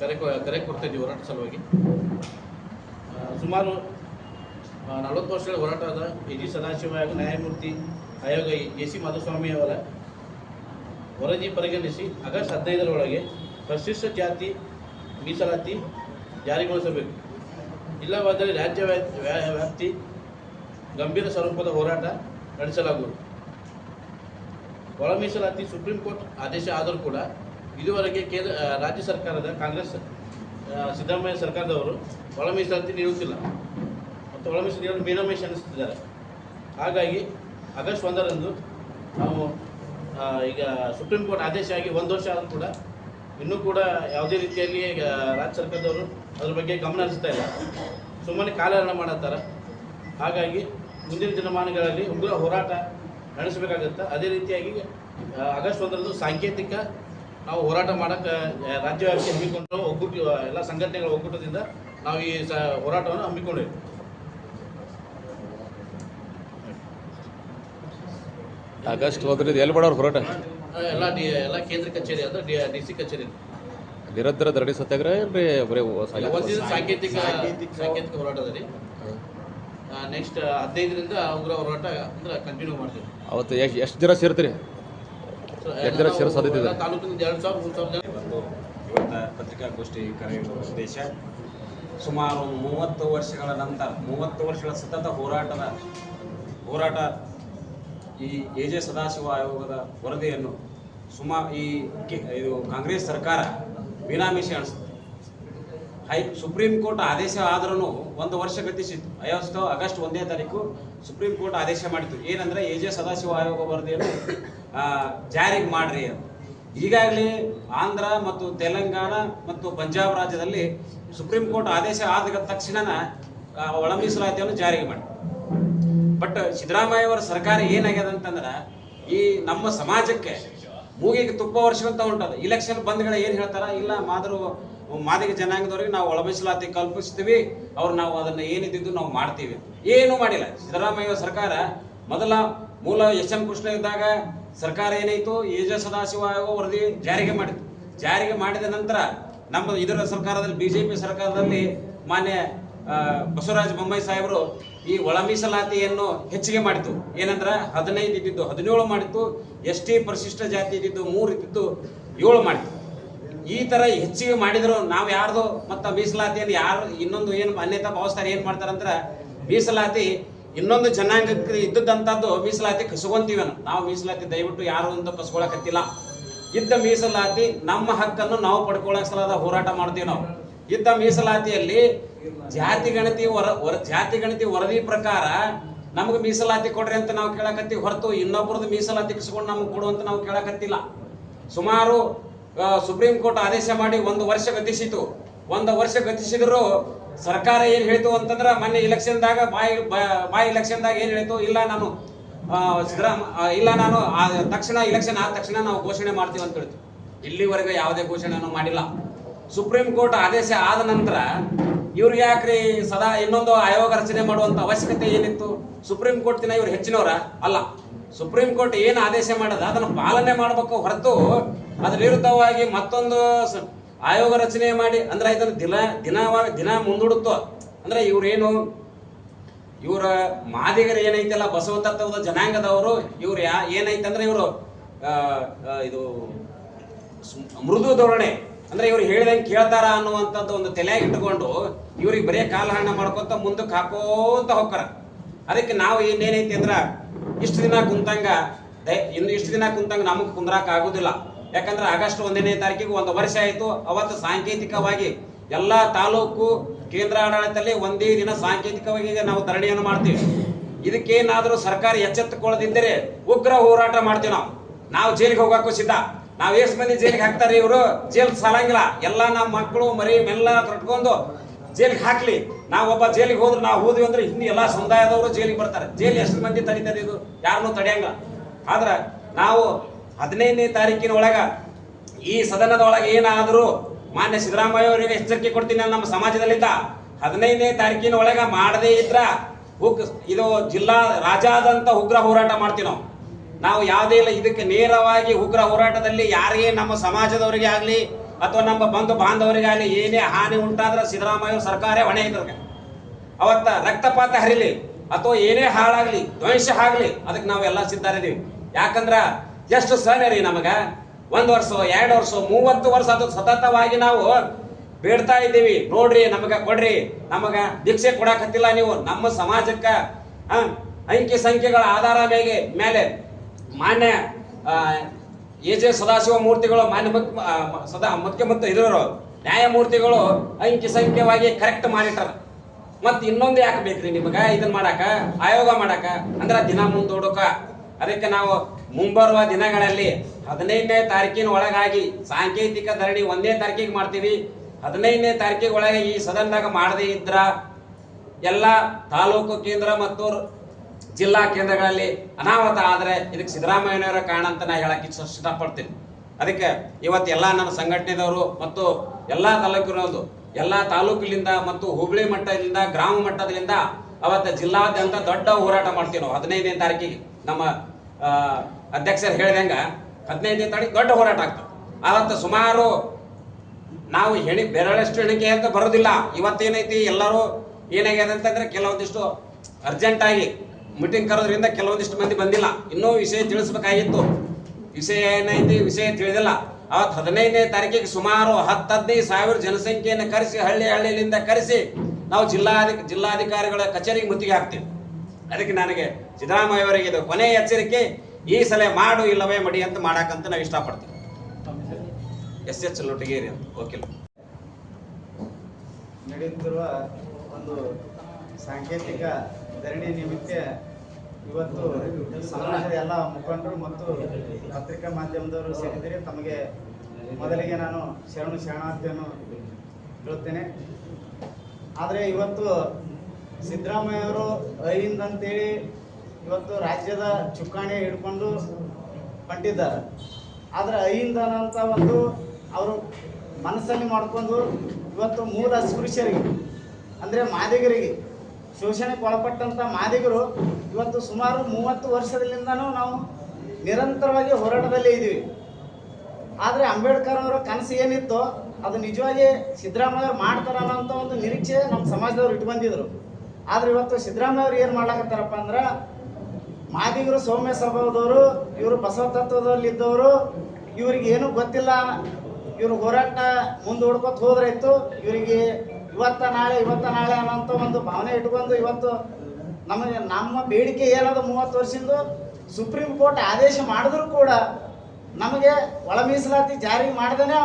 ಕರೆ ಕರೆ ಕೊಡ್ತಾ ಹೋರಾಟ ಸಲುವಾಗಿ. ಸುಮಾರು ನಲವತ್ತು ವರ್ಷಗಳ ಹೋರಾಟದ ಎ ಜಿ ಸದಾಶಿವ ನ್ಯಾಯಮೂರ್ತಿ ಆಯೋಗ ಎ ಸಿ ಮಾಧುಸ್ವಾಮಿ ಅವರ ವರದಿ ಪರಿಗಣಿಸಿ ಆಗಸ್ಟ್ ಹದಿನೈದರೊಳಗೆ ಪರಿಶಿಷ್ಟ ಜಾತಿ ಮೀಸಲಾತಿ ಜಾರಿಗೊಳಿಸಬೇಕು. ಇಲ್ಲವಾದರೆ ರಾಜ್ಯ ವ್ಯಾ- ವ್ಯಾ- ವ್ಯಾಪ್ತಿ ಗಂಭೀರ ಸ್ವರೂಪದ ಹೋರಾಟ ನಡೆಸಲಾಗುವುದು. ಒಳ ಮೀಸಲಾತಿ ಸುಪ್ರೀಂ ಕೋರ್ಟ್ ಆದೇಶ ಆದರೂ ಕೂಡ ಇದುವರೆಗೆ ಕೇಂದ್ರ ರಾಜ್ಯ ಸರ್ಕಾರದ ಕಾಂಗ್ರೆಸ್ ಸಿದ್ದರಾಮಯ್ಯ ಸರ್ಕಾರದವರು ಒಳ ಮೀಸಲಾತಿ ನೀಡುತ್ತಿಲ್ಲ. ಮತ್ತು ಒಳ ಮೀಸಲು ಮೀನಮೇಶ ಅನ್ನಿಸ್ತಿದ್ದಾರೆ ಹಾಗಾಗಿ ಆಗಸ್ಟ್ ಒಂದರಂದು ನಾವು ಈಗ ಸುಪ್ರೀಂ ಕೋರ್ಟ್ ಆದೇಶ ಆಗಿ ಒಂದು ವರ್ಷ ಆದರೂ ಕೂಡ ಇನ್ನೂ ಕೂಡ ಯಾವುದೇ ರೀತಿಯಲ್ಲಿ ರಾಜ್ಯ ಸರ್ಕಾರದವರು ಅದ್ರ ಬಗ್ಗೆ ಗಮನ ಹರಿಸ್ತಾ ಇಲ್ಲ. ಸುಮ್ಮನೆ ಕಾಲಹರಣ ಮಾಡತ್ತಾರ. ಹಾಗಾಗಿ ಮುಂದಿನ ದಿನಮಾನಗಳಲ್ಲಿ ಉಗ್ರ ಹೋರಾಟ ನಡೆಸಬೇಕಾಗುತ್ತೆ, ಅದೇ ರೀತಿಯಾಗಿ ಆಗಸ್ಟ್ ಒಂದರಂದು ಸಾಂಕೇತಿಕ ನಾವು ಹೋರಾಟ ಮಾಡೋಕ್ಕೆ ರಾಜ್ಯವ್ಯಾಪಿ ಹಮ್ಮಿಕೊಂಡು ಒಗ್ಗೂಟ ಎಲ್ಲ ಸಂಘಟನೆಗಳ ಒಕ್ಕೂಟದಿಂದ ನಾವು ಈ ಸ ಹೋರಾಟವನ್ನು ಹಮ್ಮಿಕೊಂಡಿವಿ. ಆಗಸ್ಟ್ ಹೋದ್ರಿದ್ದು ಎಲ್ಲಿ ಮಾಡೋರು ಹೋರಾಟ? ಎಲ್ಲ ಡಿ ಎಲ್ಲ ಕೇಂದ್ರ ಕಚೇರಿ ಅಂದ್ರೆ ಡಿ ಡಿ ಸಿ ಕಚೇರಿ. ನಿರಂತರ ದರಡಿ ಸತ್ಯಾಗ್ರಹ ಏನ್ರಿ ಬರೀ ಸಾಂಕೇತಿಕ ಸಾಂಕೇತಿಕ ಹೋರಾಟದಲ್ಲಿ. ನೆಕ್ಸ್ಟ್ ಹದಿನೈದರಿಂದ ಉಗ್ರ ಹೋರಾಟ ಅಂದ್ರೆ ಕಂಟಿನ್ಯೂ ಮಾಡ್ತೀವಿ. ಅವತ್ತು ಎಷ್ಟು ಎಷ್ಟು ಜನ ಸೇರ್ತೀರಿ? ಜನ ಸಾಧ್ಯತೆ ಎರಡು ಜನ ಇವತ್ತ ಪತ್ರಿಕಾಗೋಷ್ಠಿ ಕರೆಯುವ ಉದ್ದೇಶ ಸುಮಾರು ಮೂವತ್ತು ವರ್ಷಗಳ ನಂತರ ಮೂವತ್ತು ವರ್ಷಗಳ ಸತತ ಹೋರಾಟದ ಹೋರಾಟ ಈ ಎ ಜೆ ಸದಾಶಿವ ಆಯೋಗದ ವರದಿಯನ್ನು ಸುಮಾ ಈ ಕೆ- ಇದು ಕಾಂಗ್ರೆಸ್ ಸರ್ಕಾರ ವಿನಾಮಿಷ ಅನಿಸುತ್ತೆ ಹೈ ಸುಪ್ರೀಂ ಕೋರ್ಟ್ ಆದೇಶ ಆದ್ರೂ ಒಂದು ವರ್ಷ ಗತಿಸಿತ್ತು. ಐವತ್ತು ಆಗಸ್ಟ್ ಒಂದನೇ ತಾರೀಕು ಸುಪ್ರೀಂ ಕೋರ್ಟ್ ಆದೇಶ ಮಾಡಿತ್ತು ಏನಂದ್ರೆ ಎ ಜೆ ಸದಾಶಿವ ಆಯೋಗ ವರದಿಯನ್ನು ಜಾರಿಗೆ ಮಾಡ್ರಿ ಅಂತ. ಈಗಾಗಲೇ ಆಂಧ್ರ ಮತ್ತು ತೆಲಂಗಾಣ ಮತ್ತು ಪಂಜಾಬ್ ರಾಜ್ಯದಲ್ಲಿ ಸುಪ್ರೀಂ ಕೋರ್ಟ್ ಆದೇಶ ಆದ ತಕ್ಷಣ ಒಳ ಮೀಸಲಾತಿಯನ್ನು ಜಾರಿಗೆ ಮಾಡಿ ಬಟ್ ಸಿದ್ದರಾಮಯ್ಯ ಅವರ ಸರ್ಕಾರ ಏನಾಗ್ಯದ ಅಂತಂದ್ರೆ, ಈ ನಮ್ಮ ಸಮಾಜಕ್ಕೆ ಮೂಗಿಗೆ ತುಪ್ಪ ವರ್ಷವಂತ ಉಂಟದ. ಇಲೆಕ್ಷನ್ ಬಂದ್ಗಳ ಏನು ಹೇಳ್ತಾರ? ಇಲ್ಲ ಮಾದ್ರು ಮಾದಿಗ ಜನಾಂಗದವರಿಗೆ ನಾವು ಒಳಮೀಸಲಾತಿ ಕಲ್ಪಿಸ್ತೀವಿ. ಅವ್ರು ನಾವು ಅದನ್ನ ಏನಿದ್ದು ನಾವು ಮಾಡ್ತೀವಿ. ಏನು ಮಾಡಿಲ್ಲ. ಸಿದ್ದರಾಮಯ್ಯ ಸರ್ಕಾರ ಮೊದಲ ಮೂಲ ಎಸ್ ಎಂ ಕೃಷ್ಣ ಇದ್ದಾಗ ಸರ್ಕಾರ ಏನಾಯ್ತು? ಏಜ ಸದಾಶಿವ ವರದಿ ಜಾರಿಗೆ ಮಾಡಿತ್ತು. ಜಾರಿಗೆ ಮಾಡಿದ ನಂತರ ನಮ್ಮ ಇದರ ಸರ್ಕಾರದಲ್ಲಿ, ಬಿಜೆಪಿ ಸರ್ಕಾರದಲ್ಲಿ ಮಾನ್ಯ ಬಸವರಾಜ ಬೊಮ್ಮಾಯಿ ಸಾಹೇಬರು ಈ ಒಳ ಮೀಸಲಾತಿಯನ್ನು ಹೆಚ್ಚಿಗೆ ಮಾಡಿತು ಏನಂದ್ರೆ ಹದಿನೈದು ಇದ್ದಿದ್ದು ಹದಿನೇಳು ಮಾಡಿತ್ತು. ಎಸ್ ಟಿ ಪರಿಶಿಷ್ಟ ಜಾತಿ ಇದ್ದಿದ್ದು ಮೂರು ಇದ್ದಿದ್ದು ಏಳು ಮಾಡಿತು ಈ ತರ ಹೆಚ್ಚಿಗೆ ಮಾಡಿದ್ರು, ನಾವು ಯಾರ್ದು ಮತ್ತ ಮೀಸಲಾತಿಯನ್ನು ಯಾರು, ಇನ್ನೊಂದು ಏನು ಅನ್ಯತಾ ಭಾವಿಸ್ತಾರೆ ಏನ್ ಮಾಡ್ತಾರಂದ್ರ, ಮೀಸಲಾತಿ ಇನ್ನೊಂದು ಜನಾಂಗಕ್ಕೆ ಇದ್ದದಂತದ್ದು ಮೀಸಲಾತಿ ಕಸ್ಕೊಂತೀವಿ ನಾವು. ಮೀಸಲಾತಿ ದಯವಿಟ್ಟು ಯಾರು ಅಂತ ಕಸ್ಕೊಳಕತ್ತಿಲ್ಲ. ಇದ್ದ ಮೀಸಲಾತಿ ನಮ್ಮ ಹಕ್ಕನ್ನು ನಾವು ಪಡ್ಕೊಳಕ್ ಸಲದ ಹೋರಾಟ ಮಾಡ್ತೀವಿ ನಾವು. ಇದ್ದ ಮೀಸಲಾತಿಯಲ್ಲಿ ಜಾತಿ ಗಣತಿ ವರ ಜಾತಿ ಗಣತಿ ವರದಿ ಪ್ರಕಾರ ನಮಗೆ ಮೀಸಲಾತಿ ಕೊಡ್ರಿ ಅಂತ ನಾವು ಕೇಳಕತ್ತೀವಿ ಹೊರತು ಇನ್ನೊಬ್ಬರದ್ದು ಮೀಸಲಾತಿ ಕಿಸ್ಕೊಂಡು ನಮಗೆ ಕೊಡುವಂತ ನಾವು ಕೇಳಕತ್ತಿಲ್ಲ. ಸುಮಾರು ಸುಪ್ರೀಂ ಕೋರ್ಟ್ ಆದೇಶ ಮಾಡಿ ಒಂದು ವರ್ಷ ಗತಿಸಿತು. ಒಂದು ವರ್ಷ ಗತಿಸಿದ್ರು ಸರ್ಕಾರ ಏನ್ ಹೇಳ್ತು ಅಂತಂದ್ರ ಮೊನ್ನೆ ಇಲೆಕ್ಷನ್ದಾಗ ಬಾಯಿ ಬಾಯಿ ಇಲೆಕ್ಷನ್ ಇಲೆಕ್ಷನ್ದಾಗ ಏನ್ ಹೇಳ್ತು? ಇಲ್ಲ ನಾನು ಇಲ್ಲ ನಾನು ತಕ್ಷಣ ಇಲೆಕ್ಷನ್ ಆದ ತಕ್ಷಣ ನಾವು ಘೋಷಣೆ ಮಾಡ್ತೀವಿ ಅಂತ ಹೇಳ್ತು. ಇಲ್ಲಿವರೆಗೂ ಯಾವುದೇ ಘೋಷಣೆಯನ್ನು ಮಾಡಿಲ್ಲ. ಸುಪ್ರೀಂ ಕೋರ್ಟ್ ಆದೇಶ ಆದ ನಂತರ ಇವ್ರು ಯಾಕ್ರಿ ಸದಾ ಇನ್ನೊಂದು ಆಯೋಗ ರಚನೆ ಮಾಡುವಂತ ಅವಶ್ಯಕತೆ ಏನಿತ್ತು? ಸುಪ್ರೀಂ ಕೋರ್ಟ್ ದಿನ ಇವ್ರು ಹೆಚ್ಚಿನವರ? ಅಲ್ಲ. ಸುಪ್ರೀಂ ಕೋರ್ಟ್ ಏನು ಆದೇಶ ಮಾಡದ, ಅದನ್ನು ಪಾಲನೆ ಮಾಡಬೇಕು ಹೊರತು ಅದ್ರ ವಿರುದ್ಧವಾಗಿ ಮತ್ತೊಂದು ಆಯೋಗ ರಚನೆ ಮಾಡಿ, ಅಂದ್ರೆ ಇದನ್ನು ದಿನ ದಿನ ದಿನ ಮುಂದೂಡುತ್ತೋ? ಅಂದ್ರೆ ಇವ್ರೇನು, ಇವರ ಮಾದಿಗರು ಏನೈತಲ್ಲ, ಬಸವ ತತ್ವದ ಜನಾಂಗದವರು, ಇವ್ರು ಯಾ, ಏನೈತಂದ್ರೆ ಇವರು ಇದು ಮೃದು ಧೋರಣೆ. ಅಂದ್ರೆ ಇವ್ರು ಹೇಳಿದಂಗೆ ಕೇಳ್ತಾರ ಅನ್ನುವಂಥದ್ದು ಒಂದು ತಲೆಯಾಗಿ ಇಟ್ಕೊಂಡು ಇವ್ರಿಗೆ ಬರೀ ಕಾಲಹರಣ ಮಾಡ್ಕೊಂತ ಮುಂದಕ್ಕೆ ಹಾಕೋಂತ ಹೋಗ್ತಾರ. ಅದಕ್ಕೆ ನಾವು ಏನೇನೈತಿ ಅಂದ್ರ, ಇಷ್ಟು ದಿನ ಕುಂತಂಗ ಇನ್ನು ಇಷ್ಟು ದಿನ ಕುಂತಂಗ ನಮಗೆ ಕುಂದ್ರಾಕ ಆಗುದಿಲ್ಲ. ಯಾಕಂದ್ರೆ ಆಗಸ್ಟ್ ಒಂದನೇ ತಾರೀಕಿಗೆ ಒಂದು ವರ್ಷ ಆಯ್ತು. ಅವತ್ತು ಸಾಂಕೇತಿಕವಾಗಿ ಎಲ್ಲಾ ತಾಲೂಕು ಕೇಂದ್ರ ಆಡಳಿತದಲ್ಲಿ ಒಂದೇ ದಿನ ಸಾಂಕೇತಿಕವಾಗಿ ನಾವು ಧರಣಿಯನ್ನು ಮಾಡ್ತೀವಿ. ಇದಕ್ಕೇನಾದರೂ ಸರ್ಕಾರ ಎಚ್ಚೆತ್ತುಕೊಳ್ಳದಿದ್ದರೆ ಉಗ್ರ ಹೋರಾಟ ಮಾಡ್ತೀವಿ ನಾವು. ನಾವು ಜೈಲಿಗೆ ಹೋಗಕ್ಕೂ ಸಿದ್ಧ. ನಾವು ಎಷ್ಟು ಮಂದಿ ಜೈಲಿಗೆ ಹಾಕ್ತಾರೆ ಇವರು? ಜೈಲ್ ಸಾಲಂಗಿಲ್ಲ. ಎಲ್ಲ ನಮ್ಮ ಮಕ್ಕಳು ಮರಿ ಮೆಲ್ಲ ಕಟ್ಕೊಂಡು ಜೈಲಿಗೆ ಹಾಕ್ಲಿ. ನಾವು ಒಬ್ಬ ಜೈಲಿಗೆ ಹೋದ್ರೆ ನಾವು ಹೋದ್ವಿ ಅಂದ್ರೆ ಇನ್ನು ಎಲ್ಲಾ ಸಮುದಾಯದವರು ಜೈಲಿಗೆ ಬರ್ತಾರೆ. ಜೈಲ್ ಎಷ್ಟು ಮಂದಿ ತಡಿತದೆ ಇದು? ಯಾರನ್ನೂ ತಡೆಯಂಗ. ಆದ್ರೆ ನಾವು ಹದಿನೈದನೇ ತಾರೀಕಿನ ಒಳಗ ಈ ಸದನದ ಒಳಗೆ ಏನಾದರೂ ಮಾನ್ಯ ಸಿದ್ದರಾಮಯ್ಯ ಅವರಿಗೆ ಎಚ್ಚರಿಕೆ ಕೊಡ್ತೀನಿ ನಮ್ಮ ಸಮಾಜದಲ್ಲಿದ್ದ ಹದಿನೈದನೇ ತಾರೀಕಿನ ಒಳಗ ಮಾಡದೇ ಇದ್ರ ಉಗ್ ಇದು ಜಿಲ್ಲಾ ರಾಜಾದಂತ ಉಗ್ರ ಹೋರಾಟ ಮಾಡ್ತೀವಿ ನಾವು. ನಾವು ಯಾವುದೇ ಇಲ್ಲ, ಇದಕ್ಕೆ ನೇರವಾಗಿ ಉಗ್ರ ಹೋರಾಟದಲ್ಲಿ ಯಾರಿಗೆ ನಮ್ಮ ಸಮಾಜದವರಿಗೆ ಆಗಲಿ ಅಥವಾ ನಮ್ಮ ಬಂಧು ಬಾಂಧವರಿಗೆ ಏನೇ ಹಾನಿ ಉಂಟಾದ್ರೆ ಸಿದ್ದರಾಮಯ್ಯ ಸರ್ಕಾರ ಹೊಣೆ ಇದ್ರಿಗೆ. ಅವತ್ತ ರಕ್ತಪಾತ ಹರಿಲಿ ಅಥವಾ ಏನೇ ಹಾಳಾಗ್ಲಿ, ದ್ವೇಷ ಆಗ್ಲಿ, ಅದಕ್ಕೆ ನಾವೆಲ್ಲ ಸಿದ್ಧರಿದೀವಿ ಯಾಕಂದ್ರ ಎಷ್ಟು ಸಹನೆ ರೀ ನಮಗ? ಒಂದು ವರ್ಷ, ಎರಡು ವರ್ಷ, ಮೂವತ್ತು ವರ್ಷ ಅದು ಸತತವಾಗಿ ನಾವು ಬೇಡ್ತಾ ಇದ್ದೀವಿ. ನೋಡ್ರಿ, ನಮಗ ಕೊಡ್ರಿ. ನಮಗ ಭಿಕ್ಷೆ ಕೊಡಕತ್ತಿಲ್ಲ ನೀವು. ನಮ್ಮ ಸಮಾಜಕ್ಕ ಅಂಕಿ ಸಂಖ್ಯೆಗಳ ಆಧಾರ ಮೇಲೆ ಮೇಲೆ ಮಾನ್ಯ ಎ ಜೆ ಸದಾಶಿವ ಮೂರ್ತಿಗಳು ಮಾನ್ಯ ಸದಾ ಮುಖ್ಯಮಂತ್ರಿ ಇದ್ರು ನ್ಯಾಯಮೂರ್ತಿಗಳು ಅಂಕಿ ಸಂಖ್ಯೆವಾಗಿ ಕರೆಕ್ಟ್ ಮಾಡಿಟ್ಟಾರ ಮತ್ತೆ ಇನ್ನೊಂದು ಯಾಕೆ ಬೇಕ್ರಿ ನಿಮಗ? ಇದನ್ನ ಮಾಡಾಕ? ಆಯೋಗ ಮಾಡಾಕ? ಅಂದ್ರೆ ದಿನ ಮುಂದೂಡಕ. ಅದಕ್ಕೆ ನಾವು ಮುಂಬರುವ ದಿನಗಳಲ್ಲಿ ಹದಿನೈದನೇ ತಾರೀಕಿನ ಒಳಗಾಗಿ ಸಾಂಕೇತಿಕ ಧರಣಿ ಒಂದೇ ತಾರೀಕಿಗೆ ಮಾಡ್ತೀವಿ. ಹದಿನೈದನೇ ತಾರೀಕಿಗೆ ಒಳಗೆ ಈ ಸದನದಾಗ ಮಾಡದೇ ಇದ್ರ ಎಲ್ಲ ತಾಲೂಕು ಕೇಂದ್ರ ಮತ್ತು ಜಿಲ್ಲಾ ಕೇಂದ್ರಗಳಲ್ಲಿ ಅನಾಹುತ ಆದರೆ ಇದಕ್ಕೆ ಸಿದ್ದರಾಮಯ್ಯನವರ ಕಾರಣ ಅಂತ ನಾ ಹೇಳಕ್ಕೆ ಇಷ್ಟ ಇಷ್ಟಪಡ್ತೀನಿ. ಅದಕ್ಕೆ ಇವತ್ತು ಎಲ್ಲ ನಮ್ಮ ಸಂಘಟನೆದವರು ಮತ್ತು ಎಲ್ಲ ತಾಲೂಕಿನವರು ಎಲ್ಲ ತಾಲೂಕಿನಿಂದ ಮತ್ತು ಹುಬ್ಳಿ ಮಟ್ಟದಿಂದ, ಗ್ರಾಮ ಮಟ್ಟದಿಂದ ಅವತ್ತು ಜಿಲ್ಲಾದ್ಯಂತ ದೊಡ್ಡ ಹೋರಾಟ ಮಾಡ್ತೀವಿ ನಾವು ಹದಿನೈದನೇ ತಾರೀಕಿಗೆ. ನಮ್ಮ ಅಧ್ಯಕ್ಷರು ಹೇಳಿದಂಗೆ ಹದಿನೈದನೇ ತಾರೀಕು ದೊಡ್ಡ ಹೋರಾಟ ಆಗ್ತದೆ. ಅವತ್ತು ಸುಮಾರು ನಾವು ಹೆಣಿ ಬೆರಳಷ್ಟು ಎಣಿಕೆ ಅಂತ ಬರೋದಿಲ್ಲ. ಇವತ್ತೇನೈತಿ ಎಲ್ಲರೂ ಏನಾಗ್ಯದ ಅಂತಂದ್ರೆ ಕೆಲವೊಂದಿಷ್ಟು ಅರ್ಜೆಂಟ್ ಆಗಿ ಮೀಟಿಂಗ್ ಕರೋದ್ರಿಂದ ಕೆಲವೊಂದಿಷ್ಟು ಮಂದಿ ಬಂದಿಲ್ಲ. ಇನ್ನೂ ವಿಷಯ ತಿಳಿಸ್ಬೇಕಾಗಿತ್ತು. ವಿಷಯ ಏನೈತಿ ವಿಷಯ ತಿಳಿದಿಲ್ಲ. ಅವತ್ತು ಹದಿನೈದನೇ ತಾರೀಕಿಗೆ ಸುಮಾರು ಹತ್ತು ಹದಿನೈದು ಸಾವಿರ ಜನಸಂಖ್ಯೆಯನ್ನು ಕರೆಸಿ, ಹಳ್ಳಿ ಹಳ್ಳಿಯಿಂದ ಕರೆಸಿ ನಾವು ಜಿಲ್ಲಾಧಿ ಜಿಲ್ಲಾಧಿಕಾರಿಗಳ ಕಚೇರಿಗೆ ಮುತ್ತಿಗೆ ಹಾಕ್ತೀವಿ. ಅದಕ್ಕೆ ನನಗೆ ಸಿದ್ದರಾಮಯ್ಯ ಅವರಿಗೆ ಇದು ಕೊನೆಯ ಎಚ್ಚರಿಕೆ, ಈ ಸಲ ಮಾಡು ಇಲ್ಲವೇ ಮಡಿ ಅಂತ ಮಾಡಾಕಂತ ನಾವು ಇಷ್ಟಪಡ್ತೀವಿ. ಎಸ್ ಎಚ್ ಲೊಟಗೇರಿ ಅಂತ, ವಕೀಲ. ನಡೆಯುತ್ತಿರುವ ಒಂದು ಸಾಂಕೇತಿಕ ಧರಣಿ ನಿಮಿತ್ತ ಇವತ್ತು ಸಮಾಜದ ಎಲ್ಲ ಮುಖಂಡರು ಮತ್ತು ಪತ್ರಿಕಾ ಮಾಧ್ಯಮದವರು ಸೇರಿದರೆ ತಮಗೆ ಮೊದಲಿಗೆ ನಾನು ಶರಣು ಶರಣಾರ್ಥಿಯನ್ನು ಹೇಳುತ್ತೇನೆ. ಆದರೆ ಇವತ್ತು ಸಿದ್ದರಾಮಯ್ಯವರು ಅಹಿಂದ್ ಅಂತೇಳಿ ಇವತ್ತು ರಾಜ್ಯದ ಚುಕ್ಕಾಣಿ ಹಿಡ್ಕೊಂಡು ಹೊಂಟಿದ್ದಾರೆ ಆದರೆ ಅಹಿಂದ ಅಂತ ಒಂದು ಅವರು ಮನಸ್ಸಲ್ಲಿ ಮಾಡಿಕೊಂಡು ಇವತ್ತು ಮೂಲ ಸ್ಪೃಶ್ಯರಿಗೆ ಅಂದರೆ ಮಾದಿಗರಿಗೆ, ಶೋಷಣೆಗೆ ಒಳಪಟ್ಟಂಥ ಮಾದಿಗರು ಇವತ್ತು ಸುಮಾರು ಮೂವತ್ತು ವರ್ಷದಿಂದನೂ ನಾವು ನಿರಂತರವಾಗಿ ಹೋರಾಟದಲ್ಲೇ ಇದ್ದೀವಿ. ಆದರೆ ಅಂಬೇಡ್ಕರ್ ಅವರ ಕನಸು ಏನಿತ್ತೋ ಅದು ನಿಜವಾಗಿ ಸಿದ್ದರಾಮಯ್ಯ ಮಾಡ್ತಾರ ಅನ್ನೋಂಥ ಒಂದು ನಿರೀಕ್ಷೆ ನಮ್ಮ ಸಮಾಜದವ್ರು ಇಟ್ಕೊಂಡಿದ್ರು ಆದ್ರೆ ಇವತ್ತು ಸಿದ್ದರಾಮಯ್ಯ ಅವ್ರು ಏನು ಮಾಡ್ಲಾಕತ್ತಾರಪ್ಪ ಅಂದ್ರೆ ಮಾದಿಗರು ಸೌಮ್ಯ ಸ್ವಭಾವದವರು ಇವರು ಬಸವ ತತ್ವದಲ್ಲಿದ್ದವರು ಇವ್ರಿಗೆ ಏನೂ ಗೊತ್ತಿಲ್ಲ. ಇವ್ರು ಹೋರಾಟ ಮುಂದೂಡ್ಕೊತ ಹೋದ್ರಾಯ್ತು. ಇವರಿಗೆ ಇವತ್ತ ನಾಳೆ ಇವತ್ತ ನಾಳೆ ಅನ್ನೋಂಥ ಒಂದು ಭಾವನೆ ಇಟ್ಕೊಂಡು ಇವತ್ತು ನಮಗೆ ನಮ್ಮ ಬೇಡಿಕೆ ಏನದ ಮೂವತ್ತು ವರ್ಷದಿಂದ ಸುಪ್ರೀಂ ಕೋರ್ಟ್ ಆದೇಶ ಮಾಡಿದ್ರು ಕೂಡ ನಮಗೆ ಒಳ ಮೀಸಲಾತಿ ಜಾರಿ ಮಾಡ್ದೇನೆ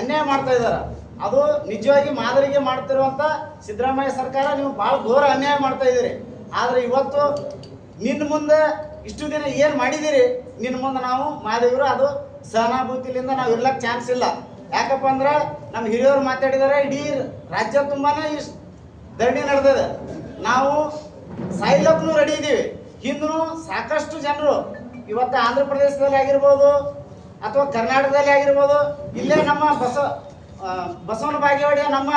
ಅನ್ಯಾಯ ಮಾಡ್ತಾ ಇದ್ದಾರೆ. ಅದು ನಿಜವಾಗಿ ಮಾದರಿಗೆ ಮಾಡ್ತಿರುವಂಥ ಸಿದ್ದರಾಮಯ್ಯ ಸರ್ಕಾರ, ನೀವು ಭಾಳ ಘೋರ ಅನ್ಯಾಯ ಮಾಡ್ತಾ ಇದ್ದೀರಿ. ಆದರೆ ಇವತ್ತು ನಿನ್ನ ಮುಂದೆ ಇಷ್ಟು ದಿನ ಏನು ಮಾಡಿದ್ದೀರಿ? ನಿನ್ನ ಮುಂದೆ ನಾವು ಮಾದಿಗರು ಅದು ಸಹಾನುಭೂತಿಲಿಂದ ನಾವು ಇರ್ಲಕ್ಕೆ ಚಾನ್ಸ್ ಇಲ್ಲ. ಯಾಕಪ್ಪ ಅಂದ್ರೆ ನಮ್ಮ ಹಿರಿಯವರು ಮಾತಾಡಿದ್ದಾರೆ, ಇಡೀ ರಾಜ್ಯ ತುಂಬಾನೇ ಇಷ್ಟು ಧರಣಿ ನಡೆದಿದೆ. ನಾವು ಸಾಯ್ಲಕ್ಕೂ ರೆಡಿ ಇದ್ದೀವಿ. ಹಿಂದೂ ಸಾಕಷ್ಟು ಜನರು ಇವತ್ತು ಆಂಧ್ರ ಪ್ರದೇಶದಲ್ಲಿ ಆಗಿರ್ಬೋದು ಅಥವಾ ಕರ್ನಾಟಕದಲ್ಲಿ ಆಗಿರ್ಬೋದು, ಇಲ್ಲೇ ನಮ್ಮ ಬಸವ ಬಸವನ ಬಾಗೇವಾಡಿಯ ನಮ್ಮ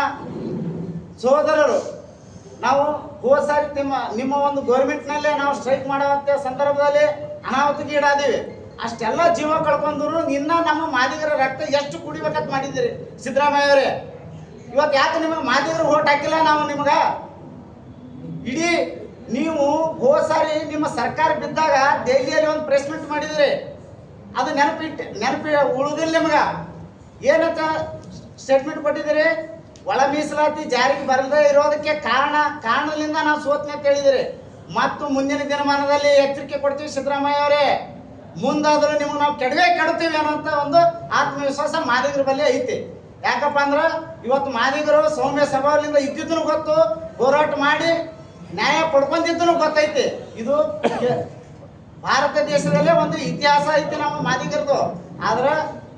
ಸಹೋದರರು, ನಾವು ಹೋದ ಸಾರಿ ನಿಮ್ಮ ನಿಮ್ಮ ಒಂದು ಗೌರ್ಮೆಂಟ್ನಲ್ಲೇ ನಾವು ಸ್ಟ್ರೈಕ್ ಮಾಡುವಂಥ ಸಂದರ್ಭದಲ್ಲಿ ಅನಾಹುತಗೀಡಾದೀವಿ ಅಷ್ಟೆಲ್ಲ ಜೀವ ಕಳ್ಕೊಂಡ್ರು ನಿನ್ನ ನಮ್ಮ ಮಾದಿಗರ ರಕ್ತ ಎಷ್ಟು ಕುಡಿಬೇಕಂತ ಮಾಡಿದ್ದೀರಿ, ಸಿದ್ದರಾಮಯ್ಯ ಅವರೇ. ಇವತ್ತು ಯಾಕೆ ನಿಮಗೆ ಮಾದಿಗರು ಓಟ್ ಹಾಕಿಲ್ಲ ನಾವು ನಿಮ್ಗೆ? ಇಡೀ ನೀವು ಹೋದ ಸಾರಿ ನಿಮ್ಮ ಸರ್ಕಾರ ಬಿದ್ದಾಗ ದೆಹಲಿಯಲ್ಲಿ ಒಂದು ಪ್ರೆಸ್ ಮೀಟ್ ಮಾಡಿದ್ರಿ. ಅದು ನೆನಪಿಟ್ಟು ನೆನಪಿ ಉಳಿದಿಲ್ಲ ನಿಮ್ಗೆ. ಏನಂತ ಸ್ಟೇಟ್ಮೆಂಟ್ ಕೊಟ್ಟಿದ್ದೀರಿ? ಒಳ ಮೀಸಲಾತಿ ಜಾರಿಗೆ ಬರದೇ ಇರೋದಕ್ಕೆ ಕಾರಣ, ಕಾರಣದಿಂದ ನಾವು ಸೋತ್ನೆ ಅಂತ ಹೇಳಿದಿರಿ ಮತ್ತು ಮುಂದಿನ ದಿನಮಾನದಲ್ಲಿ ಎಚ್ಚರಿಕೆ ಕೊಡ್ತೀವಿ ಸಿದ್ದರಾಮಯ್ಯ ಅವರೇ. ಮುಂದಾದರೂ ನಿಮ್ಗೆ ನಾವು ಕೆಡವೇ ಕೆಡ್ತೀವಿ ಅನ್ನೋಂಥ ಒಂದು ಆತ್ಮವಿಶ್ವಾಸ ಮಾದಿಗರ ಬಳಿ ಐತಿ. ಯಾಕಪ್ಪ ಅಂದ್ರೆ, ಇವತ್ತು ಮಾದಿಗರು ಸೌಮ್ಯ ಸ್ವಭಾವದಿಂದ ಇದ್ದಿದ್ದನ್ನು ಗೊತ್ತು, ಹೋರಾಟ ಮಾಡಿ ನ್ಯಾಯ ಪಡ್ಕೊಂಡಿದ್ದನು ಗೊತ್ತೈತಿ. ಇದು ಭಾರತ ದೇಶದಲ್ಲೇ ಒಂದು ಇತಿಹಾಸ ಐತಿ ನಮ್ಮ ಮಾದಿಗರದು. ಆದ್ರೆ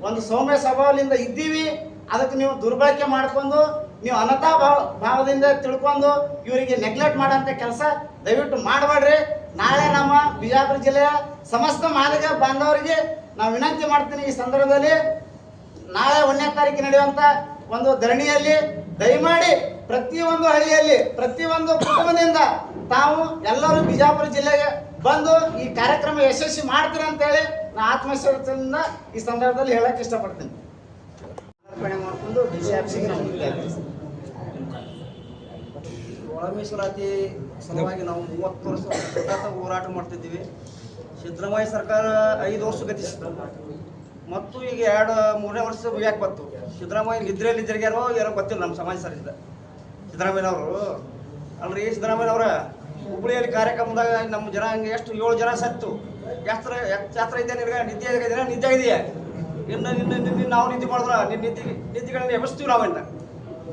ಒಂದು ಸೌಮ್ಯ ಸ್ವಭಾವದಿಂದ ಇದ್ದೀವಿ. ಅದಕ್ಕೆ ನೀವು ದುರ್ಬಳಕೆ ಮಾಡ್ಕೊಂಡು, ನೀವು ಅನತಾ ಭಾವ ಭಾವದಿಂದ ತಿಳ್ಕೊಂಡು ಇವರಿಗೆ ನೆಗ್ಲೆಕ್ಟ್ ಮಾಡೋಂಥ ಕೆಲಸ ದಯವಿಟ್ಟು ಮಾಡಬೇಡ್ರಿ. ನಾಳೆ ನಮ್ಮ ಬಿಜಾಪುರ ಜಿಲ್ಲೆಯ ಸಮಸ್ತ ಮಾಲೀಕ ಬಾಂಧವರಿಗೆ ನಾವು ವಿನಂತಿ ಮಾಡ್ತೀನಿ ಈ ಸಂದರ್ಭದಲ್ಲಿ. ನಾಳೆ ಒಂದನೇ ತಾರೀಕು ನಡೆಯುವಂಥ ಒಂದು ಧರಣಿಯಲ್ಲಿ ದಯಮಾಡಿ ಪ್ರತಿಯೊಂದು ಹಳ್ಳಿಯಲ್ಲಿ ಪ್ರತಿಯೊಂದು ಕುಟುಂಬದಿಂದ ತಾವು ಎಲ್ಲರೂ ಬಿಜಾಪುರ ಜಿಲ್ಲೆಗೆ ಬಂದು ಈ ಕಾರ್ಯಕ್ರಮ ಯಶಸ್ವಿ ಮಾಡ್ತೀರ ಅಂತೇಳಿ ನಾ ಆತ್ಮವಿಶ್ವಾಸದಿಂದ ಈ ಸಂದರ್ಭದಲ್ಲಿ ಹೇಳಕ್ ಇಷ್ಟಪಡ್ತೀನಿ. ಅರ್ಪಣೆ ಮಾಡ್ಕೊಂಡು ಡಿ ಸಿ ಆಫೀಸಿಗೆ ನಮ್ಗೆ ಒಳ ಮೀಸಲಾತಿ ಸಲುವಾಗಿ ನಾವು ಮೂವತ್ತು ವರ್ಷ ಸತತ ಹೋರಾಟ ಮಾಡ್ತಿದ್ದೀವಿ. ಸಿದ್ದರಾಮಯ್ಯ ಸರ್ಕಾರ ಐದು ವರ್ಷ ಗತಿಸಿತು ಮತ್ತು ಈಗ ಎರಡು ಮೂರನೇ ವರ್ಷ ಯಾಕೆ ಬಂತು? ಸಿದ್ದರಾಮಯ್ಯ ನಿದ್ರೆಯಲ್ಲಿ ಯಾರೋ ಏನೋ ಗೊತ್ತಿಲ್ಲ ನಮ್ಮ ಸಮಾಜ ಸರಿದ ಸಿದ್ದರಾಮಯ್ಯನವರು. ಅಲ್ರಿ, ಸಿದ್ದರಾಮಯ್ಯನವ್ರ ಹುಬ್ಬಳ್ಳಿಯಲ್ಲಿ ಕಾರ್ಯಕ್ರಮದಾಗ ನಮ್ಮ ಜನ ಹಂಗೆ ಎಷ್ಟು ಏಳು ಜನ ಸತ್ತು. ಎಷ್ಟ್ರ ಎಷ್ಟು ಜಾತ್ರೆ ಇದೆ ನಿನಗೆ? ನಿದ್ದೆ ಆಗಿದೆಯಾ ನಿದ್ದೆ ಆಗಿದೆಯಾ ಇನ್ನು ನಿನ್ನ ನಿನ್ನ ನಾವು ನಿದ್ದೆ ಮಾಡಿದ್ರ ನಿನ್ನ ನಿದ್ದೆ ನಿದ್ದೆಗಳನ್ನ ಎಬ್ಬಿಸ್ತೀವಿ ನಾವನ್ನ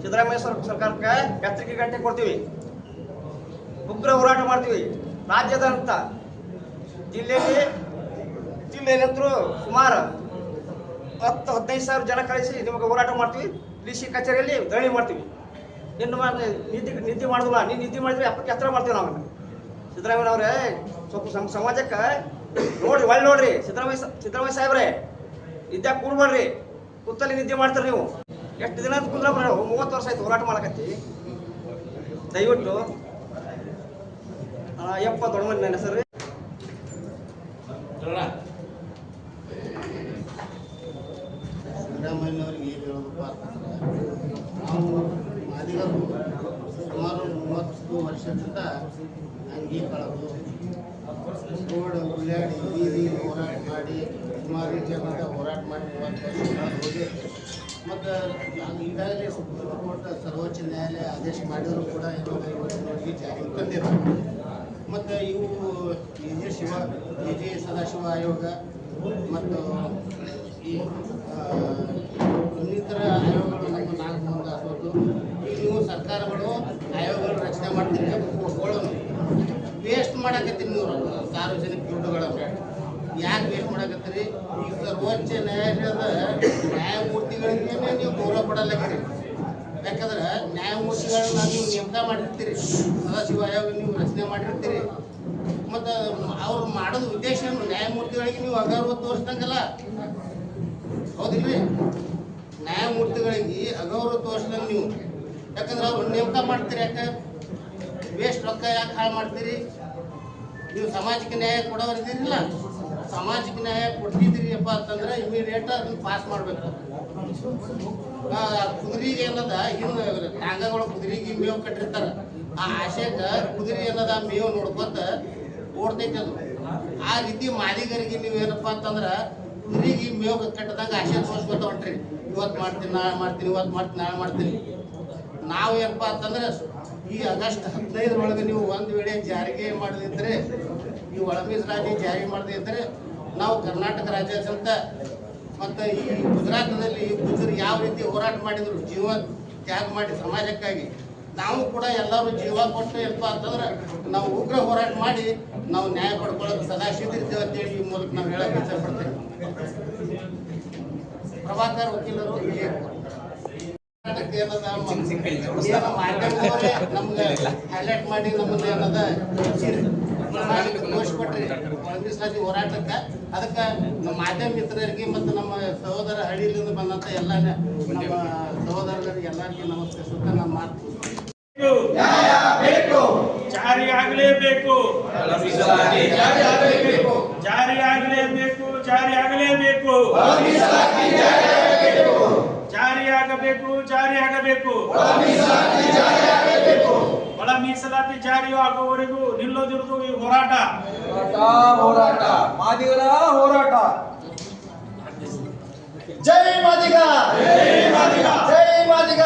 ಸಿದ್ದರಾಮಯ್ಯ ಸರ್ ಸರ್ಕಾರಕ್ಕೆ ಎಚ್ಚರಿಕೆ ಗಂಟೆ ಕೊಡ್ತೀವಿ. ಉಗ್ರ ಹೋರಾಟ ಮಾಡ್ತೀವಿ. ರಾಜ್ಯದಂತ ಜಿಲ್ಲೆಯಲ್ಲಿ ಜಿಲ್ಲೆಯಲ್ಲಂತರೂ ಸುಮಾರು ಹತ್ತು ಹದಿನೈದು ಸಾವಿರ ಜನ ಕಳಿಸಿ ನಿಮಗೆ ಹೋರಾಟ ಮಾಡ್ತೀವಿ. ಡಿ ಸಿ ಕಚೇರಿಯಲ್ಲಿ ಧರಣಿ ಮಾಡ್ತೀವಿ. ಇನ್ನು ನೀತಿ ನೀತಿ ಮಾಡುದಿಲ್ಲ. ಮಾಡಿದ್ವಲ್ಲ ನೀನು ನೀತಿ ಮಾಡಿದ್ರೆ ಅಪ್ಪ ಕೆತ್ತರ ಮಾಡ್ತೀವಿ ನಾವು. ಸಿದ್ದರಾಮಯ್ಯನವ್ರೆ ಸ್ವಲ್ಪ ಸಮ ಸಮಾಜಕ್ಕೆ ನೋಡ್ರಿ ಒಳ್ಳೆ ನೋಡ್ರಿ. ಸಿದ್ದರಾಮಯ್ಯ ಸಿದ್ದರಾಮಯ್ಯ ಸಾಹೇಬ್ರೆ ಕೂಡ ಮಾಡಿರಿ ಕುತ್ತಲ್ಲಿ ನಿದ್ದೆ ಮಾಡ್ತಾರೆ ನೀವು. ಎಷ್ಟು ದಿನ ಅಂತ ಕುಂದ್ರ ಮೂವತ್ತು ವರ್ಷ ಆಯ್ತು ಹೋರಾಟ ಮಾಡಕತ್ತಿ. ದಯವಿಟ್ಟು ಅಯ್ಯಪ್ಪ ಯಪ್ಪ ದೊಡ್ಡ ನನ್ನ ಹೆಸರು ಸಿದ್ದರಾಮಯ್ಯನವ್ರಿಗೆ ಏನು ಹೇಳೋದಪ್ಪ ಮಾದಿಗರು ಸುಮಾರು ಮೂವತ್ತು ವರ್ಷದಿಂದ ಅಂಗಿ ಕಳೆದು ರೋಡ್ ಉಳ್ಳಾಡಿ ಬೀದಿ ಹೋರಾಟ ಮಾಡಿ, ಸುಮಾರು ಜನದ ಹೋರಾಟ ಮಾಡಿ ಮೂವತ್ತು ವರ್ಷ ಹೋಗಿ ಮತ್ತು ಈಗಾಗಲೇ ಸುಪ್ರೀಂ ಕೋರ್ಟ್ ಸರ್ವೋಚ್ಚ ನ್ಯಾಯಾಲಯ ಆದೇಶ ಮಾಡಿದರೂ ಕೂಡ ಯೋಜನೆಗಳಿಗೆ ಜಾರಿಗೆ ತಂದಿದ್ದಾರೆ ಮತ್ತು ಇವು A J Shiva A Sadashiva ಆಯೋಗ ಮತ್ತು ಈ ಇನ್ನಿತರ ಆಯೋಗಗಳು ನಮ್ಮ ನಾಲ್ಕು ಮುಂದೆ ಈಗ ನೀವು ಸರ್ಕಾರಗಳು, ಆಯೋಗಗಳು ರಚನೆ ಪೋಸ್ಟ್ಗಳನ್ನು ವೇಸ್ಟ್ ಮಾಡಕತ್ತೀರಿ ನೀವು ಸಾರ್ವಜನಿಕ ದುಡ್ಡುಗಳನ್ನು ಯಾಕೆ ವೇಸ್ಟ್ ಮಾಡಕತ್ತೀರಿ? ಈ ಸರ್ವೋಚ್ಚ ನ್ಯಾಯಾಲಯದ ನ್ಯಾಯಮೂರ್ತಿಗಳಿಗೆ ನೀವು ಗೌರವ ಕೊಡಲಾಗಿರಿ ಯಾಕಂದ್ರೆ ನ್ಯಾಯಮೂರ್ತಿಗಳನ್ನ ನೀವು ನೇಮಕ ಮಾಡಿರ್ತೀರಿ. ಸದಾಶಿವ ಆಯೋಗ ನೀವು ರಚನೆ ಮಾಡಿರ್ತೀರಿ. ಮತ್ತು ಅವ್ರು ಮಾಡೋದು ಉದ್ದೇಶ ಏನು? ನ್ಯಾಯಮೂರ್ತಿಗಳಿಗೆ ನೀವು ಅಗೌರವ ತೋರಿಸ್ದಂಗಲ್ಲ. ಹೌದಿಲ್ರಿ ನ್ಯಾಯಮೂರ್ತಿಗಳಿಗೆ ಅಗೌರವ ತೋರಿಸ್ದಂಗೆ ನೀವು. ಯಾಕಂದ್ರೆ ಅವ್ರು ನೇಮಕ ಮಾಡ್ತೀರಿ ಯಾಕೆ? ವೇಸ್ಟ್ ರೊಕ್ಕ ಯಾಕೆ ಹಾಳು ಮಾಡ್ತೀರಿ? ನೀವು ಸಮಾಜಕ್ಕೆ ನ್ಯಾಯ ಕೊಡೋರಿದ್ದೀರಿಲ್ಲ ಸಮಾಜಕ್ಕೆ ನ್ಯಾಯ ಕೊಡ್ತಿದ್ದೀರಿಯಪ್ಪ ಅಂತಂದ್ರೆ ಇಮಿಡಿಯೇಟ್ ಅದನ್ನ ಪಾಸ್ ಮಾಡಬೇಕು. ಕುದುರೆಗೆ ಏನದ ಹಿಂದೆ ಟಾಂಗಗಳು ಕುದುರೆಗೆ ಮೇವು ಕಟ್ಟಿರ್ತಾರ. ಆ ಆಶೆಗೆ ಕುದುರೆ ಏನದ ಮೇವು ನೋಡ್ಕೊತ ಓಡ್ತೈತಿ ಅದು. ಆ ರೀತಿ ಮಾದಿಗರಿಗೆ ನೀವು ಏನಪ್ಪ ಅಂತಂದ್ರ ಕುದುರೆಗೆ ಮೇವು ಕಟ್ಟದಾಗ ಆಶೆ ತೋರಿಸ್ಕೊತ ಹೊಂಟ್ರಿ. ಇವತ್ತು ಮಾಡ್ತೀನಿ, ನಾಳೆ ಮಾಡ್ತೀನಿ ಇವತ್ತು ಮಾಡ್ತೀನಿ, ನಾಳೆ ಮಾಡ್ತೀನಿ. ನಾವು ಏನಪ್ಪ ಅಂತಂದ್ರೆ ಈ ಆಗಸ್ಟ್ ಹದಿನೈದರೊಳಗೆ ನೀವು ಒಂದು ವೇಳೆ ಜಾರಿಗೆ ಮಾಡದಿದ್ದರೆ ಈ ಒಳ ಮೀಸಲಾತಿ ಜಾರಿ ಮಾಡದಿದ್ದರೆ ನಾವು ಕರ್ನಾಟಕ ರಾಜ್ಯಾದ್ಯಂತ ಮತ್ತು ಈ ಗುಜರಾತ್ನಲ್ಲಿ ಗುಜರು ಯಾವ ರೀತಿ ಹೋರಾಟ ಮಾಡಿದ್ರು, ಜೀವ ತ್ಯಾಗ ಮಾಡಿ ಸಮಾಜಕ್ಕಾಗಿ, ನಾವು ಕೂಡ ಎಲ್ಲರೂ ಜೀವ ಕೊಟ್ಟು ಏನಪ್ಪ ಅಂತಂದ್ರೆ ನಾವು ಉಗ್ರ ಹೋರಾಟ ಮಾಡಿ ನಾವು ನ್ಯಾಯ ಪಡ್ಕೊಳ್ಳೋಕೆ ಸದಾ ಸಿದ್ಧಿರ್ತೀವಿ ಅಂತೇಳಿ ಈ ಮೂಲಕ ನಾವು ಹೇಳಕ್ಕೆ ಇಷ್ಟಪಡ್ತೇವೆ ಪ್ರಭಾಕರ್, ವಕೀಲರು ವಿಜಯಪುರ ಕರ್ನಾಟಕ ಏನದ ಮ- ಏನೋ ಮಾಧ್ಯಮದವರೇ ನಮ್ಗೆ ಹೈಲೈಟ್ ಮಾಡಿ ನಮ್ಮನ್ನ ಏನದ ತೋರಿಸ್ಕೊಟ್ರಿ ಮೀಸಲಾತಿ ಹೋರಾಟಕ್ಕೆ ಅದಕ್ಕೆ ನಮ್ಮ ಮಾಧ್ಯಮ ಮಿತ್ರರಿಗೆ ಮತ್ತು ನಮ್ಮ ಸಹೋದರ ಹಳ್ಳಿಯಿಂದ ಬಂದಂತ ಎಲ್ಲ ನಮ್ಮ ಸಹೋದರರಿಗೆ ಎಲ್ಲರಿಗೂ ನಮಸ್ಕರಿಸುತ್ತ ನಮ್ಮ ಮಾತು ಜಾರಿ ಆಗಲೇಬೇಕು ಜಾರಿ ಆಗಲೇಬೇಕು ಜಾರಿ ಆಗಲೇಬೇಕು ಜಾರಿ ಆಗಬೇಕು. ಜಾರಿ ಆಗಬೇಕು. ಒಳ ಮೀಸಲಾತಿ ಜಾರಿ ಆಗುವವರೆಗೂ ನಿಲ್ಲೋದಿರುವುದು ಈ ಹೋರಾಟ. ಹೋರಾಟ ಮಾದಿಗರ ಹೋರಾಟ. ಜೈ ಮಾದಿಗ. ಜೈ ಮಾದಿಗ.